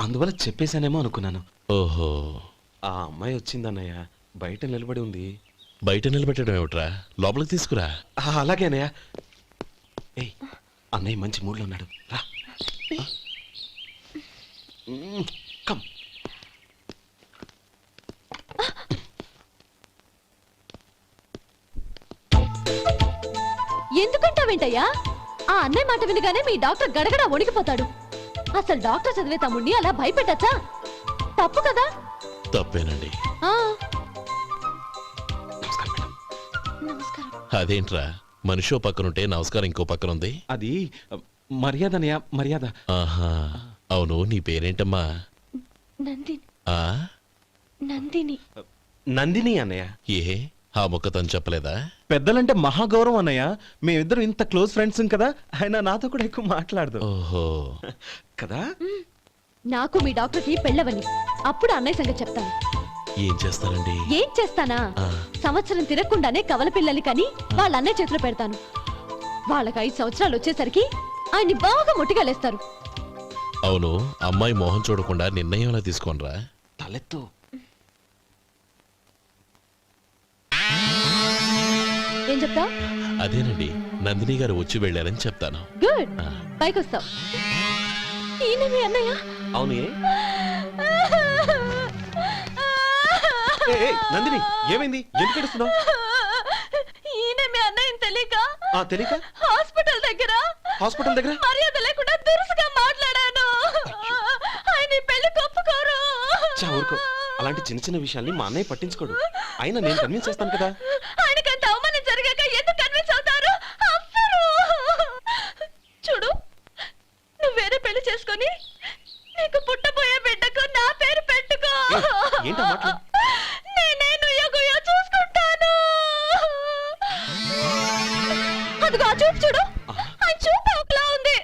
అందువల్ల చెప్పేశానేమో అనుకున్నాను. ఓహో. ఆ అమ్మాయి వచ్చిందన్నయ్య బయట నిలబడి ఉంది. బయట నిలబెట్టడం ఏమిట్రా? లోపలికి తీసుకురా. ఆ, అలాగే అన్నయ్య. ఏయ్ అన్నయ్య మంచి మూడ్లో ఉన్నాడు. రా. మ్మ్, కమ్. ఎందుకంటావేంటయ్యా? ఆ అన్నయ్య మాట వినగానే మీ డాక్టర్ గడగడ వణికిపోతాడు. అసలు డాక్టర్ చదివే తమ్ముడిని అలా భయపెట్టచ్చా? తప్పు కదా? తప్పేనండి. ఆ. నమస్కారం మేడం. నమస్కారం. అదేంట్రా? మనిషో పక్కనుంటే నమస్కారం ఇంకో పక్కన ఉంది అది మర్యాద అన్నయ్య మర్యాద. ఆహా అవును నీ పేరేంటమ్మా? నందిని. ఆ? నందిని. నందిని అన్నయ్య. ఏ? ఆ మొక్క తను చెప్పలేదా? పెద్దలంటే మహాగౌరవం అన్నయ్య. మేమిద్దరం ఇంత క్లోజ్ ఫ్రెండ్స్ కదా ఆయన నాతో కూడా ఎక్కువ మాట్లాడదు. ఓహో. కదా? నాకు మీ డాక్టర్కి పెళ్ళవని. అప్పుడు అన్నయ్య సంగతి చెప్తాను. ఏం చేస్తారండి? ఏం చేస్తానా? ఆ. సంవత్సరం తిరగకుండానే కవల పిల్లల్ని కని వాళ్ళ అన్నయ్య చేతిలో పెడతాను. వాళ్ళకి ఐదు సంవత్సరాలు వచ్చేసరికి ఆయన్ని బాగా ముట్టిగలేస్తారు. అవును అమ్మాయి మొహం చూడకుండా నిర్ణయం ఎలా తీసుకోనరా? తలెత్తు. చెప్తా? అదేనండి నందిని గారు వచ్చి వెళ్ళారని చెప్తాను. గుడ్. పైకి వస్తావు ఈయన మీ అన్నయ్య? అవును? ఏ? ఏ, ఏ, నందిని ఏమైంది? ఎందుకు ఏడుస్తున్నావు? ఈయన మీ అన్నయ్యని తెలియక? ఆ తెలియక? హాస్పిటల్ దగ్గర? హాస్పిటల్ దగ్గర? మర్యాద లేకుండా దురుసుగా మాట్లాడాను. ఆయన ఈ పెళ్ళి ఒప్పుకోరు చా ఊరుకో. అలాంటి చిన్న చిన్న విషయాల్ని మా అన్నయ్య పట్టించుకోడు. అయినా నేను కన్విన్స్ చేస్తాను కదా. అదిగో ఆ చూపు చూడు. ఆ చూపు ఒకలా ఉంది.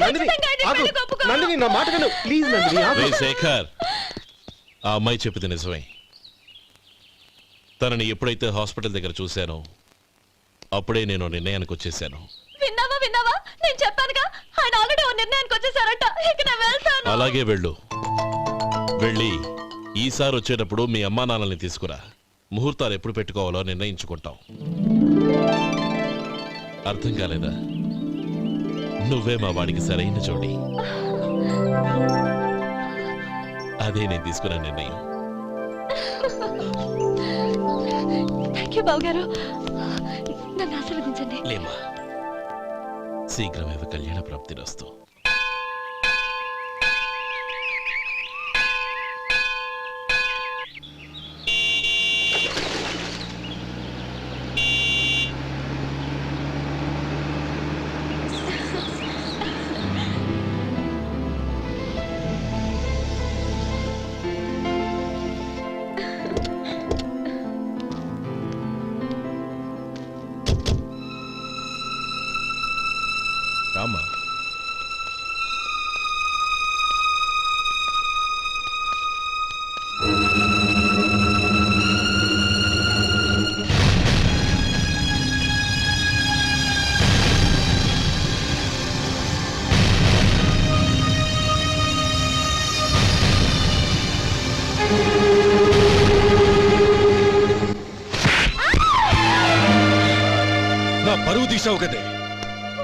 నందిని ఖచ్చితంగా ఆయన ఈ ఆగు. పెళ్ళికి ఒప్పుకోరు. నందిని నా మాట విను. ప్లీజ్ నందిని ఆగు. రే శేఖర్. ఆ అమ్మాయి చెప్పింది నిజమే. తనని ఎప్పుడైతే హాస్పిటల్ దగ్గర చూశానో అప్పుడే నేను నిర్ణయానికి వచ్చేసాను. విన్నావా విన్నావా? నేను చెప్పానుగా ఆయన ఆల్రెడీ ఓ నిర్ణయానికి వచ్చేసారట. ఇక నేను వెళ్తాను. అలాగే వెళ్ళు. వెళ్ళి ఈసారి వచ్చేటప్పుడు మీ అమ్మా నాన్నల్ని తీసుకురా. ముహూర్తాలు ఎప్పుడు పెట్టుకోవాలో నిర్ణయించుకుంటాం. అర్థం కాలేదా? నువ్వే మా వాడికి సరైన జోడి. అదే నేను తీసుకున్న నిర్ణయం. థ్యాంక్ యూ బాబు గారు నన్ను ఆశీర్వదించండి. లేమా శీఘ్రమేవ కళ్యాణ ప్రాప్తి రామా నా పరువు తీసావు కదే.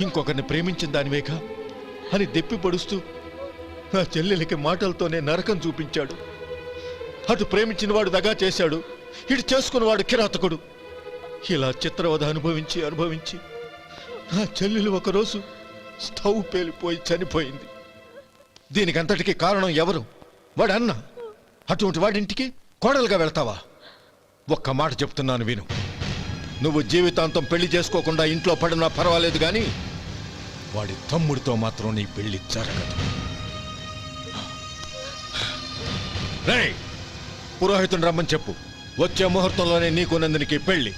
ఇంకొకరిని ప్రేమించిన దానివేక అని దెప్పి పొడుస్తూ నా చెల్లెలికి మాటలతోనే నరకం చూపించాడు. అటు ప్రేమించిన వాడు దగా చేశాడు ఇటు చేసుకున్నవాడు కిరాతకుడు. ఇలా చిత్రవధ అనుభవించి అనుభవించి నా చెల్లెలు ఒకరోజు స్టవ్ పేలిపోయి చనిపోయింది. దీనికంతటికి కారణం ఎవరు? వాడు అన్న అటువంటి వాడింటికి కోడలుగా వెళ్తావా? ఒక్క మాట చెప్తున్నాను విను. నువ్వు జీవితాంతం పెళ్ళి చేసుకోకుండా ఇంట్లో పడినా పర్వాలేదు కానీ వాడి తమ్ముడితో మాత్రం నీ పెళ్ళి జరగదు. రే పురోహితుని రమ్మని చెప్పు. వచ్చే ముహూర్తంలోనే నీకు నందునికి పెళ్ళి.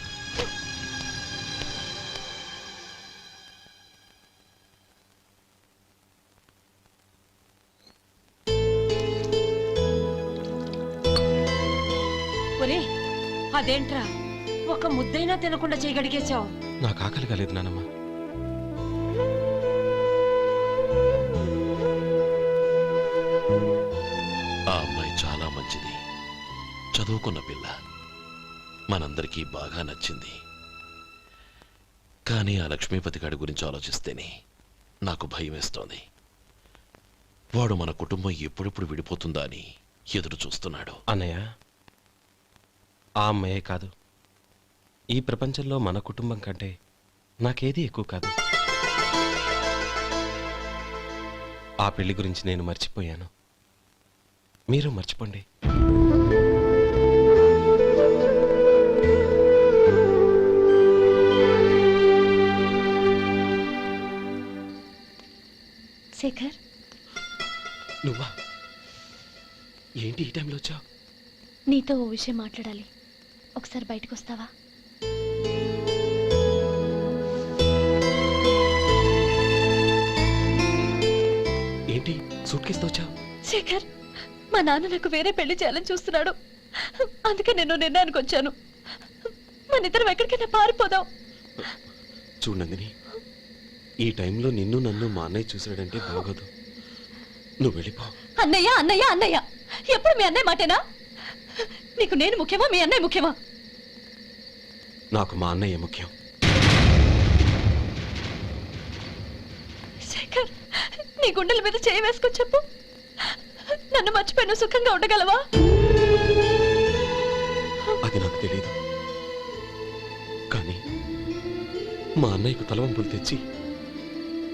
అదేంట్రా? ఒక ముద్దైనా తినకుండా చేయగడిగేశావు. నాకు ఆకలి కాలేదు నానమ్మ. ఆ అమ్మాయి చాలా మంచిది. చదువుకున్న పిల్ల. మనందరికీ బాగా నచ్చింది. కానీ ఆ లక్ష్మీపతి గారి గురించి ఆలోచిస్తేనే నాకు భయం వేస్తోంది. వాడు మన కుటుంబం ఎప్పుడెప్పుడు విడిపోతుందా అని ఎదురు చూస్తున్నాడు. అన్నయ్య ఆ అమ్మాయే కాదు. ఈ ప్రపంచంలో మన కుటుంబం కంటే నాకేది ఎక్కువ కాదు. ఆ పెళ్ళి గురించి నేను మర్చిపోయాను. మీరు మర్చిపోండి. శేఖర్? నువ్వా? ఏంటి ఈ టైంలో వచ్చావు? నీతో ఓ విషయం మాట్లాడాలి. ఒకసారి బయటకు వస్తావా? సూట్ కేసుతో వచ్చావు. శేఖర్ మా నాన్న నాకు వేరే పెళ్ళి చేయాలని చూస్తున్నాడు. అందుకే నేను నిర్ణయానికి వచ్చాను. మన ఇద్దరం ఎక్కడికైనా పారిపోదాం. చూడు నందిని ఈ టైంలో నిన్ను నన్ను మా అన్నయ్య చూసాడంటే బాగోదు. నువ్వు వెళ్ళిపో. అన్నయ్య అన్నయ్య అన్నయ్య ఎప్పుడు మీ అన్నయ్య మాటేనా? నీకు నేను ముఖ్యమా మీ అన్నయ్య ముఖ్యమా? నాకు మా అన్నయ్య ముఖ్యం. నీ గుండెల మీద చేయి వేసుకొని చెప్పు. నన్ను మర్చిపోయిన సుఖంగా ఉండగలవా? అది నాకు తెలియదు కానీ మా అన్నయ్యకు తలవంపులు తెచ్చి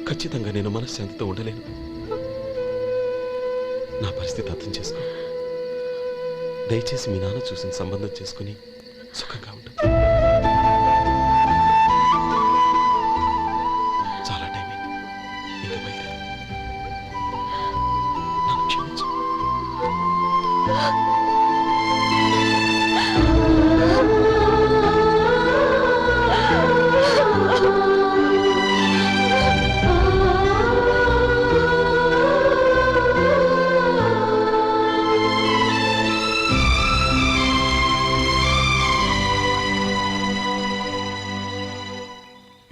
ఖచ్చితంగా నేను మనశ్శాంతితో ఉండలేను. నా పరిస్థితి అర్థం చేసుకో. దయచేసి మీ నాన్న చూసిన సంబంధం చేసుకుని సుఖంగా ఉంటుంది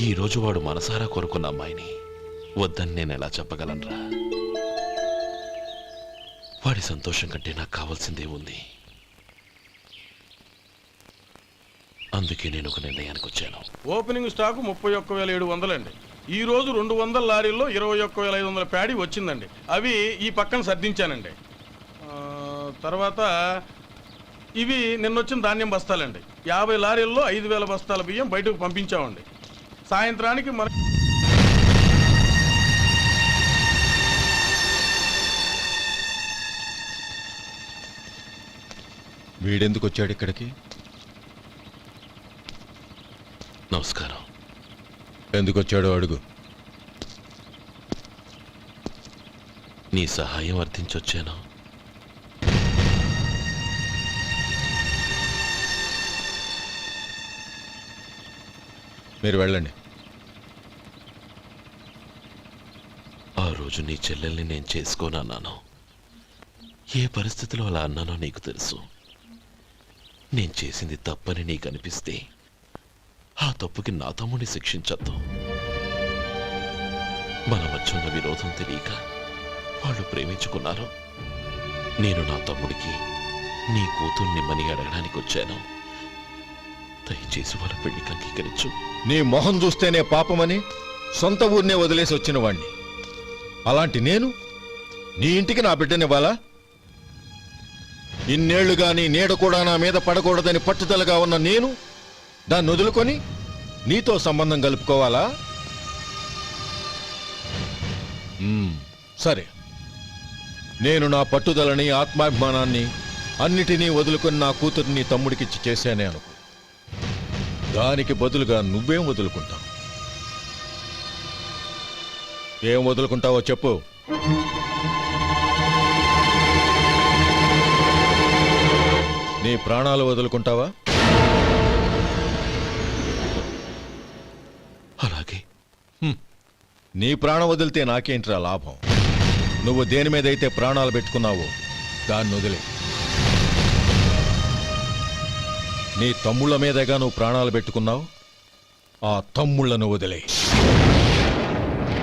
ఈరోజు వాడు మనసారా కోరుకున్న అమ్మాయిని వద్దని నేను ఎలా చెప్పగలనరా? వాడి సంతోషం కంటే నాకు కావాల్సిందే ఉంది. అందుకే నేను ఒక నిర్ణయానికి వచ్చాను. ఓపెనింగ్ స్టాక్ ముప్పై ఒక్క వేల ఏడు వందలండి. ఈ రోజు రెండు వందల లారీల్లో ఇరవై ఒక్క వేల ఐదు వందల ప్యాడీ వచ్చిందండి. అవి ఈ పక్కన సర్దించానండి. తర్వాత ఇవి నిన్నొచ్చిన ధాన్యం బస్తాలండి. యాభై లారీల్లో ఐదు వేల బస్తాల బియ్యం బయటకు పంపించామండి. సాయంత్రానికి మన వీడెందుకు వచ్చాడు ఇక్కడికి? నమస్కారం. ఎందుకు వచ్చాడో అడుగు. నీ సహాయం అర్థించొచ్చాను మీరు వెళ్ళండి. ఆ రోజు నీ చెల్లెల్ని నేను చేసుకోనన్నాను. ఏ పరిస్థితిలో అలా అన్నానో నీకు తెలుసు. నేను చేసింది తప్పని నీకు అనిపిస్తే ఆ తప్పుకి నా తమ్ముడిని శిక్షించద్దు. మన మధ్య ఉన్న విరోధం తెలియక వాళ్ళు ప్రేమించుకున్నారు. నేను నా తమ్ముడికి నీ కూతుర్ని మని అడగడానికి వచ్చాను. దయచేసి వాళ్ళ పెళ్ళికి అంగీకరించు. నీ మొహం చూస్తేనే పాపమని సొంత ఊరినే వదిలేసి వచ్చిన వాణ్ణి. అలాంటి నేను? నీ ఇంటికి నా బిడ్డనివ్వాలా? ఇన్నేళ్ళుగా నీ నీడ కూడా నా మీద పడకూడదని పట్టుదలగా ఉన్న నేను దాన్ని వదులుకొని నీతో సంబంధం కలుపుకోవాలా? సరే. నేను నా పట్టుదలని ఆత్మాభిమానాన్ని అన్నిటినీ వదులుకొని నా కూతుర్ని తమ్ముడికిచ్చి చేశానే అనుకో. దానికి బదులుగా నువ్వేం వదులుకుంటావు? ఏం వదులుకుంటావో చెప్పు. నీ ప్రాణాలు వదులుకుంటావా? అలాగే. నీ ప్రాణం వదిలితే నాకేంట్రా లాభం? నువ్వు దేని మీదైతే ప్రాణాలు పెట్టుకున్నావో దాన్ని వదిలే. నీ తమ్ముళ్ళ మీదగా నువ్వు ప్రాణాలు పెట్టుకున్నావు ఆ తమ్ముళ్ళను వదిలే.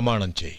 ప్రమాణం చేయి.